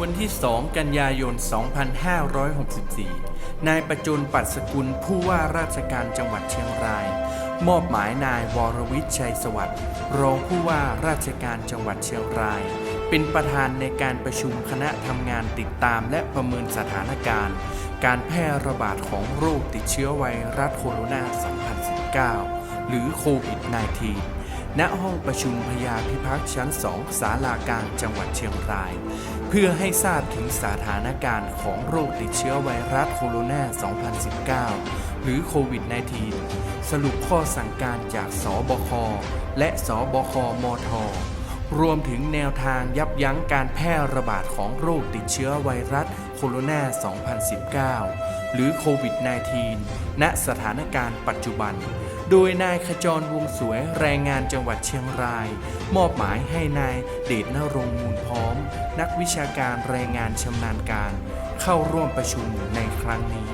วันที่ 2 กันยายน 2564 นายประจุลปัดสกุลผู้ว่าราชการจังหวัดเชียงราย มอบหมายนายวรวิทย์ชัยสวัสดิ์รองผู้ว่าราชการจังหวัดเชียงราย เป็นประธานในการประชุมคณะทำงานติดตามและประเมินสถานการณ์ การแพร่ระบาดของโรคติดเชื้อไวรัสโคโรนา 2019 หรือโควิด -19 ณห้องประชุมพยาพิพักษ์ชั้น2ศาลากลางจังหวัดเชียงราย เพื่อให้ทราบถึงสถานการณ์ของโรคติดเชื้อไวรัสโคโรนา 2019 หรือโควิด -19 สรุปข้อสั่งการจากสบค และสบค มท รวมถึงแนวทางยับยั้งการแพร่ระบาดของโรคติดเชื้อไวรัสโคโรนา 2019 หรือโควิด -19 ณ สถานการณ์ปัจจุบัน โดยนายขจรวงสวยแรงงานจังหวัดเชียงราย มอบหมายให้นายเดชนรงมูลพร้อม นักวิชาการแรงงานชำนาญการ เข้าร่วมประชุมในครั้งนี้